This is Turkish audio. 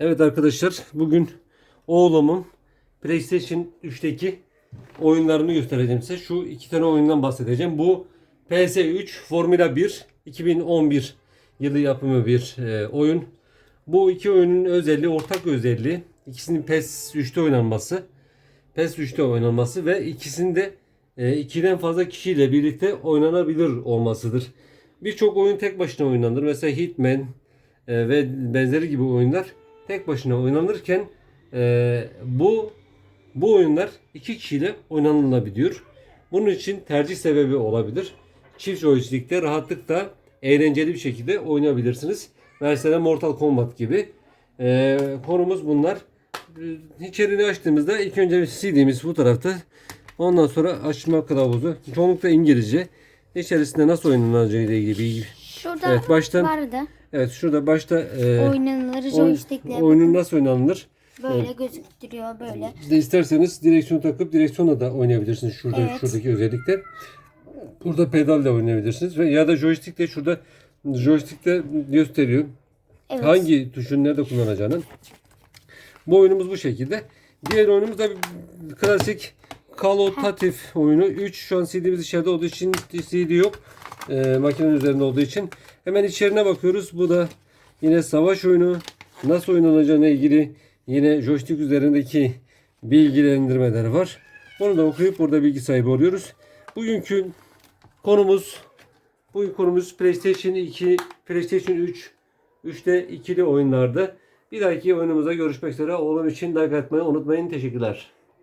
Evet arkadaşlar bugün oğlumun PlayStation 3'teki oyunlarını göstereceğim size. Şu iki tane oyundan bahsedeceğim. Bu PS3 Formula 1 2011 yılı yapımı bir e, oyun. Bu iki oyunun özelliği ortak özelliği. İkisinin PES 3'te oynanması. PES 3'te oynanması ve ikisinde e, ikiden fazla kişiyle birlikte oynanabilir olmasıdır. Birçok oyun tek başına oynanır. Mesela Hitman e, ve benzeri gibi oyunlar tek başına oynanırken e, bu bu oyunlar iki kişiyle oynanılabiliyor. Bunun için tercih sebebi olabilir. Çift joystick'te rahatlıkla eğlenceli bir şekilde oynayabilirsiniz. Mesela Mortal Kombat gibi. E, konumuz bunlar. İçeriğini açtığımızda ilk önce CD'miz bu tarafta. Ondan sonra açma kılavuzu. Çoğunlukla İngilizce. İçerisinde nasıl oynanacağı ile ilgili bilgi. Şurada Evet, baştan- vardı. Evet şurada başta e, Oynanılır joystickle oyunun nasıl oynanılır? böyle gözüktürüyor böyle. De isterseniz direksiyon takıp direksiyonla da oynayabilirsiniz şurada Evet. şuradaki özellikle. Burada pedalle oynayabilirsiniz ve ya da joystickle şurada joystickle gösteriyor. Evet. Hangi tuşun nerede kullanacağını. Bu oyunumuz bu şekilde. Diğer oyunumuz da klasik Duty oyunu. 3 şu an CD'miz içeride olduğu için CD yok. Ee, makinenin üzerinde olduğu için. Hemen içerine bakıyoruz. Bu da yine savaş oyunu. Nasıl oynanacağına ilgili yine joystick üzerindeki bilgilendirmeler var. Onu da okuyup burada bilgi sahibi oluyoruz. Bugünkü konumuz Bugün konumuz PlayStation 2, PlayStation 3, 3'te ikili oyunlarda. Bir dahaki oyunumuza görüşmek üzere. Oğlum için like atmayı unutmayın. Teşekkürler.